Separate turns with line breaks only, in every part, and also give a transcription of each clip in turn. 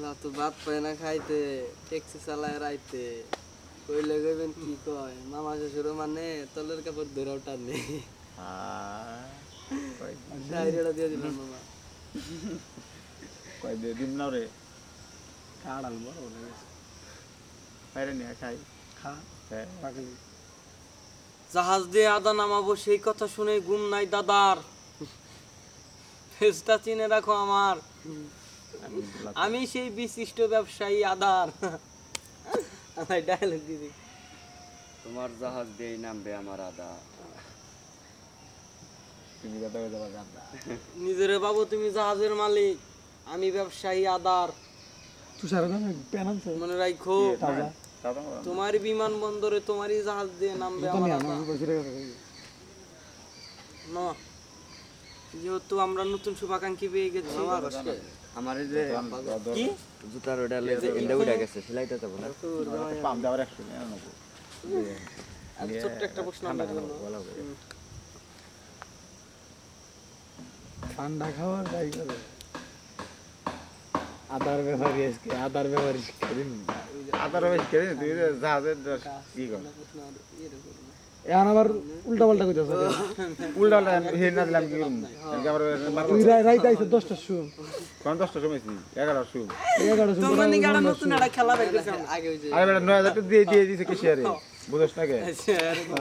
না তো ভাত পায় না খাইতে ট্যাক্সি চালায় রাইতে। কইলে কইবেন কি কয় মামা শ্বশুর মানে তলের কাপড় ধরে ডায়রিয়াটা দিয়ে দিলাম মামা।
কয় দিয়ে দিন না রে?
কাড়াল বড় হয়ে গেছে
বাইরে নিয়ে খাই।
খা
হ্যাঁ।
জাহাজ দিয়ে আদা নামাবো সেই কথা শুনে ঘুম নাই দাদার। ফেসটা চিনে রাখো আমার।
আমি
সেই বিশিষ্ট ব্যবসায়ী আদার। ডায়লগ দিদি
তোমার জাহাজ দিয়েই নামবে আমার আদা।
তুমি।
নিজেরে বাবু তুমি জাহাজের মালিক। আমি ব্যবসায়ী আদার। মনে রাখো
তাজা?
তাও তো বললাম।
তোমারই জাহাজ দিয়ে নামবে আমার আদা। না। যেহেতু আমরা নতুন শুভাকাঙ্ক্ষী পেয়ে গেছি।
আমার এই যে
কি?
জুতার ওটা এন্ডে উঠে গেছে সেলাইতে যাব না
পাম্প দেওয়ার একশো নিয়ে নেব।
ছোট্ট একটা প্রশ্ন
ঠান্ডা
জন্য
খাওয়ার তাই করে। আদার ব্যাপারই আজকে আদার ব্যাপারই শিক্ষা
আদার বেশ খেয়ে তুই জাহাজের কি কর?
না।
এখন আবার উল্টা পাল্টা কইতেছে
উল্টা উল্টা হে না দিলাম কি? করুম আবার
তুই রাই- রাইতে আইছো দশটার সময়
কোন দশটার সময় ছি এগারোটার সময়
এগারোটার সময়
তোমার নিকে নতুন একটা খেলা বের করছে আগে ওই যে
আরে বেটা নয় হাজার টাকা দিয়ে দিয়ে দিছে কেশিয়ারে। বুঝছ না কে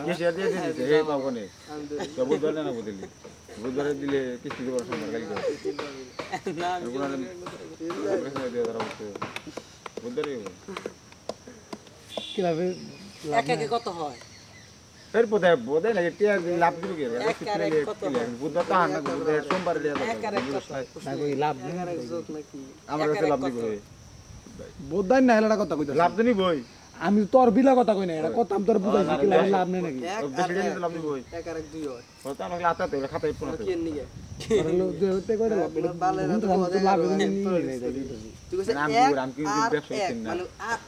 কেশিয়ার দিয়ে দিয়ে দিছে। হে পাবো নে তো বুধবার না বুঝলি বুধবারে দিলে? কিস্তি
না
বলছে বুধবারে
কীভাবে
এক একে কত হয়?
ফের না টিয়া লাভ দিব কি? বুধবার তো বুধবার সোমবার
লাভ
আমার কাছে লাভ?
না হেলাটা কথা
লাভ
আমি তোর বিলা কথা কই না এটা কথা আমি তোর বুঝাইছি কি লাভ লাভ নেই নাকি?
বেশি দিন লাভ নিবই।
এক আর এক দুই হয়।
তো আমাকে লাতাতে খাতায় পোনাতে
কি নিগে
হলো দুই হতে কই লাভ এটা
বালের
আমি তো
তো
আমি তো লাভ
এগারো,
নেই
তোর
নেই
তুই কইছিস এক আর
ব্যবসা
এক, মানে আ-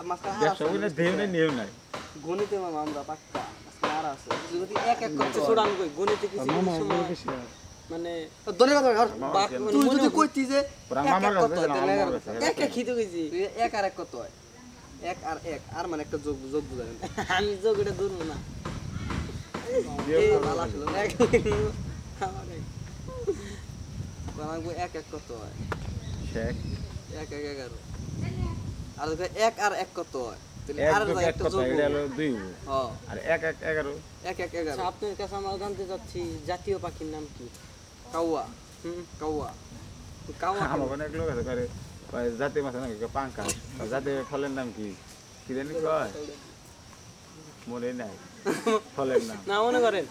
ব্যবসা
আছে।
দেও না নিও নাই।
গণিতে মামা আমরা পাক্কা আর আছে। যদি এক এক করতে ছোড়ান কই গণিতে কিছু। মানে
কথা ধর
তুই যদি কইতি যে এক এক কত হয়? এক এক খিতে কইছি।
এক আর এক কত হয়। এক আর এক আর মানে একটা যোগ যোগ বুঝাবেন
আমি যোগ এটা ধরবো না। এক এক।
এক এক কত হয়। এক এক এগারো আর। এক আর এক কত হয়। হ্যাঁ
আচ্ছা, আপনার কাছে আমরা জানতে চাচ্ছি জাতীয় পাখির নাম কি?
কাউয়া।
হুম
কাউয়া।
কাওয়া
আমার অনেক লোক আছে করে জাতীয় মাছ নাকি? পাঙ্কা জাতীয় ফলের নাম কি? কি জানি কয়? মনে নাই। ফলের নাম।
না মনে করেন।